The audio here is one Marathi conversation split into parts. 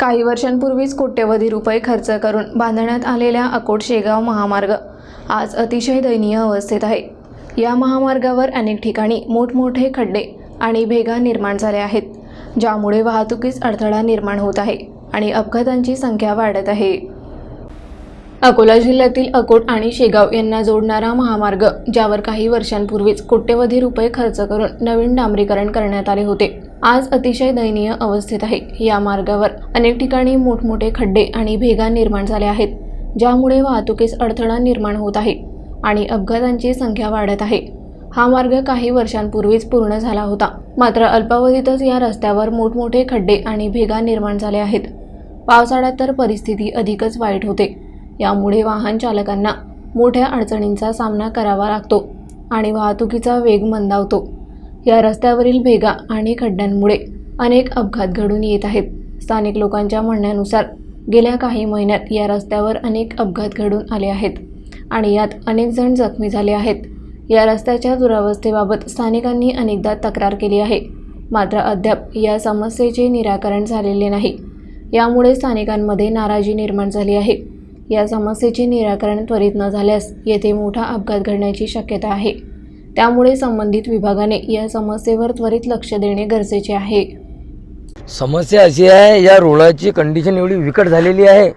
काही वर्षांपूर्वीच कोट्यवधी रुपये खर्च करून बांधण्यात आलेल्या अकोट शेगाव महामार्ग आज अतिशय दयनीय अवस्थेत आहे. या महामार्गावर अनेक ठिकाणी मोठमोठे खड्डे आणि भेगा निर्माण झाल्या आहेत ज्यामुळे वाहतुकीस अडथळा निर्माण होत आहे आणि अपघातांची संख्या वाढत आहे. अकोला जिल्ह्यातील अकोट आणि शेगाव यांना जोडणारा महामार्ग ज्यावर काही वर्षांपूर्वीच कोट्यवधी रुपये खर्च करून नवीन डांबरीकरण करण्यात आले होते. आज अतिशय दयनीय अवस्थेत आहे. या मार्गावर अनेक ठिकाणी मोठमोठे खड्डे आणि भेगा निर्माण झाल्या आहेत ज्यामुळे वाहतुकीस अडथळा निर्माण होत आहे आणि अपघातांची संख्या वाढत आहे. हा मार्ग काही वर्षांपूर्वीच पूर्ण झाला होता. मात्र अल्पावधीतच या रस्त्यावर मोठमोठे खड्डे आणि भेगा निर्माण झाले आहेत. पावसाळ्यात तर परिस्थिती अधिकच वाईट होते. यामुळे वाहन चालकांना मोठ्या अडचणींचा सामना करावा लागतो आणि वाहतुकीचा वेग मंदावतो. या रस्त्यावरील भेगा आणि खड्ड्यांमुळे अनेक अपघात घडून येत आहेत. स्थानिक लोकांच्या म्हणण्यानुसार गेल्या काही महिन्यात या रस्त्यावर अनेक अपघात घडून आले आहेत आणि यात अनेक जण जखमी झाले आहेत. या रस्त्याच्या दुरावस्थेबाबत स्थानिकांनी अनेकदा तक्रार केली आहे. मात्र अद्याप या समस्येचे निराकरण झालेले नाही. यामुळे स्थानिकांमध्ये नाराजी निर्माण झाली आहे. या समस्येचे निराकरण त्वरित न झाल्यास येथे मोठा अपघात घडण्याची शक्यता आहे. त्यामुळे संबंधित विभागाने या समस्येवर त्वरित लक्ष देणे गरजेचे आहे. समस्या अशी आहे या रोडाची कंडिशन एवढी विकट झालेली आहे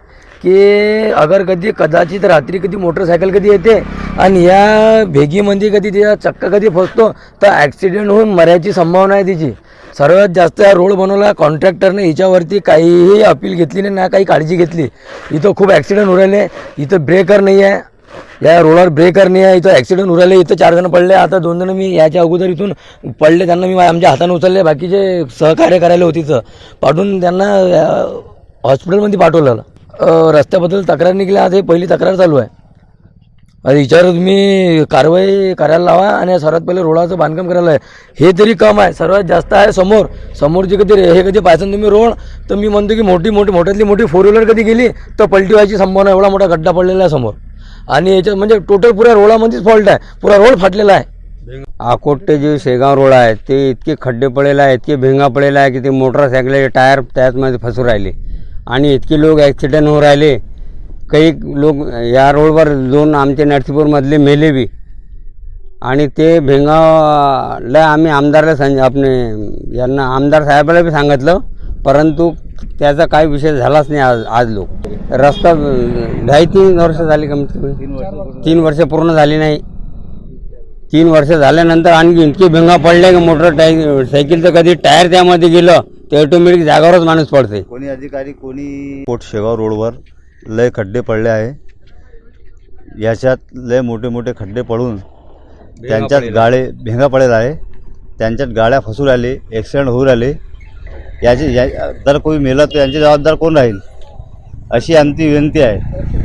की अगर कधी कदाचित रात्री कधी मोटरसायकल कधी येते आणि या भेगीमध्ये कधी तिचा चक्का कधी फसतो तर ॲक्सिडेंट होऊन मरायची संभावना आहे तिची. सर्वात जास्त हा रोड बनवला कॉन्ट्रॅक्टरने हिच्यावरती काहीही अपील घेतली नाही ना काही काळजी घेतली. इथं खूप ॲक्सिडेंट होऊ राहिले इथं ब्रेकर नाही आहे या रोडवर ब्रेकर नाही आहे. इथं ॲक्सिडेंट उरायला इथं चार जण पडले. आता दोन जण मी याच्या अगोदर इथून पडले त्यांना मी आमच्या हाताने उचलले. बाकीचे सहकार्य करायला होते इथं पाठवून त्यांना हॉस्पिटलमध्ये पाठवलं. रस्त्याबद्दल तक्रार निघल्या. आता ही पहिली तक्रार चालू आहे. आता याच्यावर तुम्ही कारवाई करायला लावा आणि सर्वात पहिले रोडाचं बांधकाम करायला आहे हे तरी कम आहे. सर्वात जास्त आहे समोर. समोरची कधी हे कधी पाहिजे तुम्ही रोड तर मी म्हणतो की मोठी मोठी मोठ्यातली मोठी फोर व्हीलर कधी गेली तर पलटी व्हायची संभावना एवढा मोठा गड्डा पडलेला आहे समोर. आणि याच्यात म्हणजे टोटल पुऱ्या रोडामध्येच फॉल्ट आहे. पुरा रोड फाटलेला आहे. आकोटे ते जे शेगाव रोड आहे ते इतके खड्डे पडलेले आहे इतके भेंगा पडलेला आहे की ते मोटरसायकल टायर त्याचमध्ये फसू राहिले. आणि इतके लोक ॲक्सिडेंट होऊ राहिले. काही लोक या रोडवर दोन आमचे नरसीपूरमधले मेले बी. आणि ते भेंगाला आम्ही आमदारला सांग आपले यांना आमदार साहेबाला बी सांगितलं. परंतु त्याचा काही विषय झालाच नाही आज आज लोक. रस्ता ढाई तीन वर्ष झाली कमीत कमी तीन वर्ष पूर्ण झाली नाही. तीन वर्ष झाल्यानंतर आणखी इतके भेंगा पडले की मोटर टाय सायकलचं कधी टायर त्यामध्ये गेलं ते ऑटोमॅटिक जागावरच माणूस पडते कोणी अधिकारी कोणी कोट शेगाव रोडवर लय खड्डे पडले आहे. याच्यात लय मोठे मोठे खड्डे पडून त्यांच्यात गाळे भेंगा पडेल आहे. त्यांच्यात गाड्या फसू राहिले ॲक्सिडेंट होऊ राहिले. याचे या जर कोणी मेलं तर यांची जबाबदार कोण राहील? अशी आमची विनंती आहे.